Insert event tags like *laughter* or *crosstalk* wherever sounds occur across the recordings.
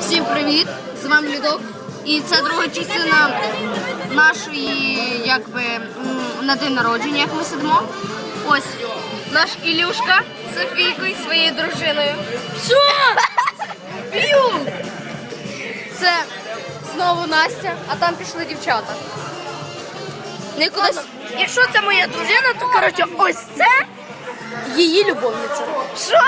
Всім привіт! З вами Людок. І це друга частина нашої якби на день народження, як ми сидимо. Ось наш Ілюшка з Софійкою, своєю дружиною. Що? *laughs* П'ю! Це знову Настя, а там пішли дівчата. Не. Якщо це моя дружина, то коротше ось це її любовниця. Що?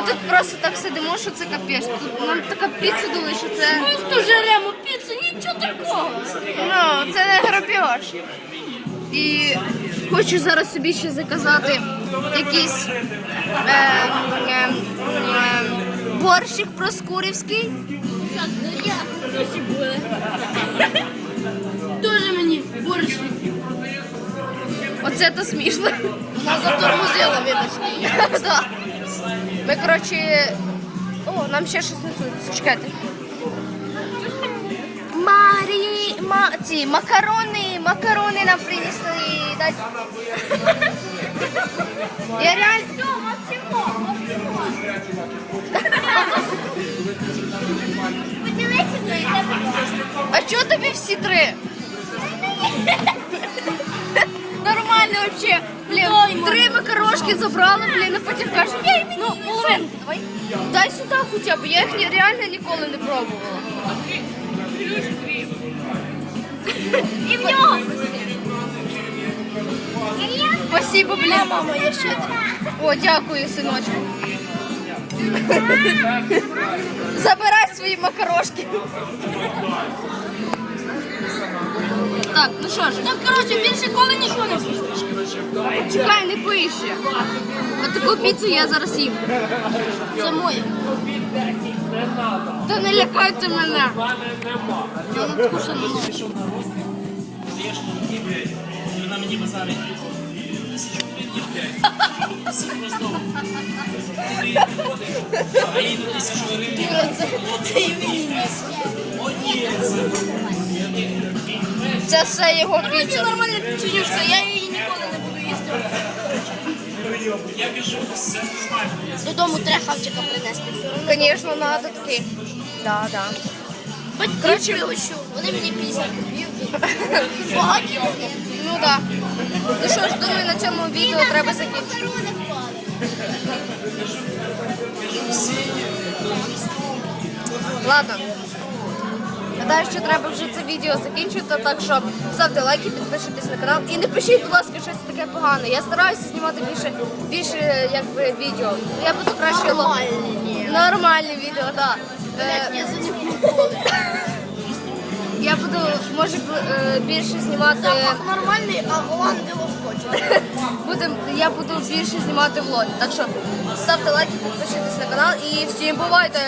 Ми тут просто так сидимо, що це капець. Тут нам така піца дали, що це. Просто жеремо піцу, нічого такого. Ну, це не грабіж. І хочу зараз собі ще заказати якийсь е, е, е, борщик проскурівський. Дуже мені борщ. Оце то смішно. Вона затормозила, вибачте. *laughs* Ми, коротше. О, нам ще щось несуть. Чекайте. Марі, ма, ці макарони, макарони нам принесли. Дать. *laughs* Я реально. А чого тобі всі три? Нормально вообще. Блін, три макарошки забрали, блін, а потім кажуть, ну, половинку давай. Дай сюди хоча б, я їх реально ніколи не пробувала. І в нього. Спасибо, блін. Мама, я ще О, дякую, синочку. Забирай свої макарошки. Так, ну що ж, Ну, коротше, більше коли нічого не зустріш. чекай, не пий ще. А таку піцу я зараз їм. Це моє. Та не лякайте мене. Я не можу. Вона мені базарить. Це. О, ні, це Це все його піца. нормальна печенюшка, я її ніколи не буду їсти. я кажу, все нормально. Додому треба хавчика принести. Звісно, треба такий. Да, да. Батьків пригощу, вони мені 50 купів. Багаті вони. Ну так. Ну що ж, думаю, на цьому відео треба закінчити. Ладно. Гадаю, що треба вже це відео закінчити, так що ставте лайки, підписуйтесь на канал і не пишіть, будь ласка, щось таке погане. Я стараюся знімати більше, більше якби відео. Я буду краще Нормальні. Нормальні відео, так. Е, Я за них ніколи. я буду, може, е, більше знімати. Запах нормальний, а голланди лоскоче. *laughs* Будем, я буду більше знімати влоги. Так що ставте лайки, підписуйтесь на канал і всім бувайте!